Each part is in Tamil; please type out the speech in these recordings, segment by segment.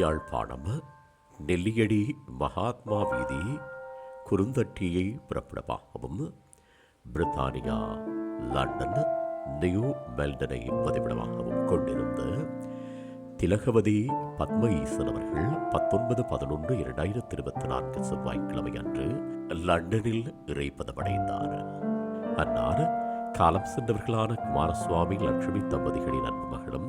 யாழ்ப்பாணம் நெல்லியடி மகாத்மா வீதி குறுந்தட்டியை பிறப்பிடமாகவும் பிரித்தானியா லண்டன் நியூ மெல்டனை பதிவிடமாகவும் கொண்டிருந்த திலகவதி பத்ம ஈசன் அவர்கள் பத்தொன்பது பதினொன்று இரண்டாயிரத்தி இருபத்தி நான்கு செவ்வாய்க்கிழமை அன்று லண்டனில் இறைப்பதமடைந்தார். அன்னார் காலம் சென்றவர்களான குமாரசுவாமி லட்சுமி தம்பதிகளின் அன்பு மகளும்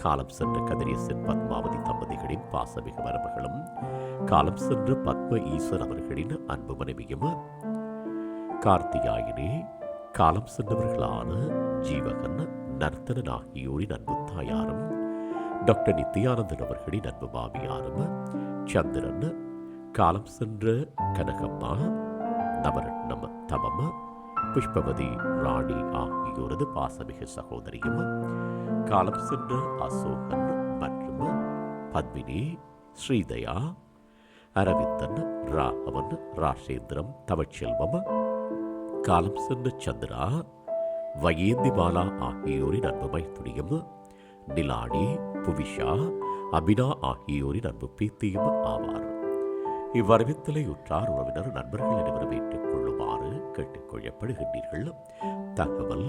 காலம் சென்ற கதிரேசன் பத்மாவதி தம்பதிகளின் பாசமிகு மருமகளும் காலம் சென்ற பத்ம ஈஸ்வர் அவர்களின் அன்பு மனைவியும் கார்த்தியாயினி காலம் சென்றவர்களான ஜீவகன் நர்த்தனன் ஆகியோரின் அன்பு தாயாரும் டாக்டர் நித்யானந்தன் அவர்களின் அன்பு மாமியாரும் சந்திரன் காலம் சென்ற கனகம்மா நவரட்னம் தமம் புஷ்பவதி ராணி ஆகியோரது பாசமிகு சகோதரியும் காலம் சென்ற அசோகன் மற்றும் பத்மினி ஸ்ரீதயா அரவிந்தன் ராகவன் ராஷேந்திரம் தமிழ்ச்செல்வம் காலம் சென்ற சந்திரா வயேந்தி பாலா ஆகியோரின் அன்பு மைத்துடியும் நிலானி புவிஷா அபினா ஆகியோரின் அன்பு பீத்தியும் ஆவார். இவ்வரவித்தலை உற்றார் உறவினர் நண்பர்கள் அனைவரும் ஏற்றுக்கொள்ளுமாறு கேட்டுக்கொள்ளப்படுகின்றீர்கள். தகவல்